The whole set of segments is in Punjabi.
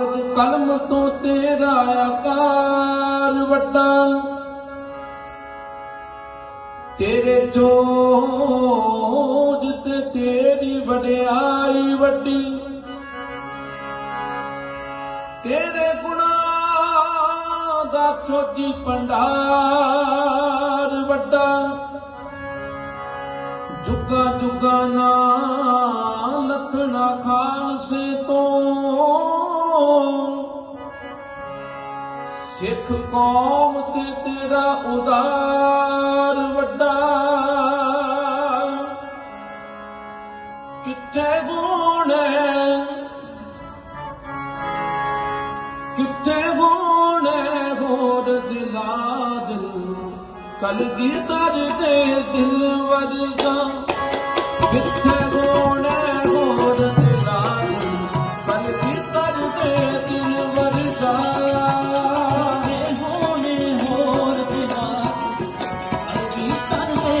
ਕਾਗਜ਼ ਕਲਮ ਤੋਂ ਤੇਰਾ ਆਕਾਰ ਵੱਡਾ। ਤੇਰੇ ਜੋਜ ਤੇ ਤੇਰੀ ਵਡਿਆਈ ਵੱਡੀ। ਤੇਰੇ ਗੁਣਾ ਦਾ ਖੋਜੀ ਭੰਡਾਰ ਵੱਡਾ। ਜੁਗਾ ਜੁਗਾ ਨਾ ਲਖਣਾ ਖਾਲਸੇ ਤੋਂ। ਸਿੱਖ ਕੌਮ ਤੇ ਤੇਰਾ ਉਦਾਰ ਵੱਡਾ। ਕਿੱਥੇ ਗੁਣ ਕਿੱਥੇ ਗੁਣ ਹੈ? ਹੋਰ ਦਿਲਾ ਦਿਲ, ਕਲਗੀ ਦਰ ਦੇ ਦਿਲ ਵਰਗਾ। ਕਿੱਥੇ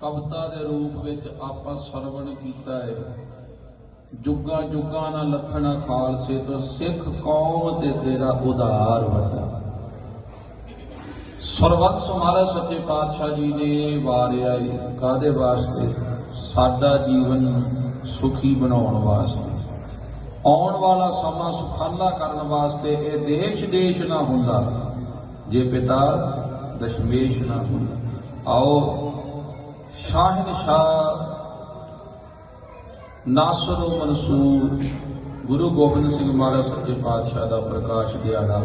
ਕਵਿਤਾ ਦੇ ਰੂਪ ਵਿੱਚ ਆਪਾਂ ਸਰਵਣ ਕੀਤਾ ਹੈ ਜੁਗਾਂ ਜੁਗਾਂ ਨਾਲ ਲੱਥਣਾ ਖਾਲਸੇ ਤੋਂ ਸਿੱਖ ਕੌਮ ਤੇ ਤੇਰਾ ਉਧਾਰ ਵੱਡਾ। ਸਰਬੱਤ ਮਹਾਰਾਜ ਸੱਚੇ ਪਾਤਸ਼ਾਹ ਜੀ ਨੇ ਵਾਰਿਆ ਹੈ ਕਾਦੇ ਵਾਸਤੇ? ਸਾਡਾ ਜੀਵਨ ਸੁਖੀ ਬਣਾਉਣ ਵਾਸਤੇ। ਆਉਣ ਵਾਲਾ ਸਮਾਂ ਸੁਖਾਲਾ ਕਰਨ ਵਾਸਤੇ ਇਹ ਦੇਸ਼ ਦੇਸ਼ ਨਾ ਹੁੰਦਾ। ਜੇ ਪਿਤਾ ਦਸ਼ਮੇਸ਼ ਨਾ ਹੁੰਦਾ। ਆਓ ਸ਼ਾਹਨ ਸ਼ਾਹ ਨਾਸਰੋ ਮਨਸੂਰ, ਗੁਰੂ ਗੋਬਿੰਦ ਸਿੰਘ ਮਹਾਰਾਜ ਸੱਚੇ ਪਾਤਸ਼ਾਹ ਦਾ ਪ੍ਰਕਾਸ਼ ਦਿਹਾੜਾ,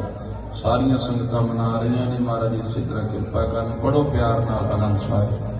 ਸਾਰੀਆਂ ਸੰਗਤਾਂ ਮਨਾ ਰਹੀਆਂ ਨੇ। ਮਹਾਰਾਜ ਇਸੇ ਤਰ੍ਹਾਂ ਕਿਰਪਾ ਕਰਨ ਪੜੋ ਪਿਆਰ ਨਾਲ ਆਨੰਦ ਸਾਹਿਬ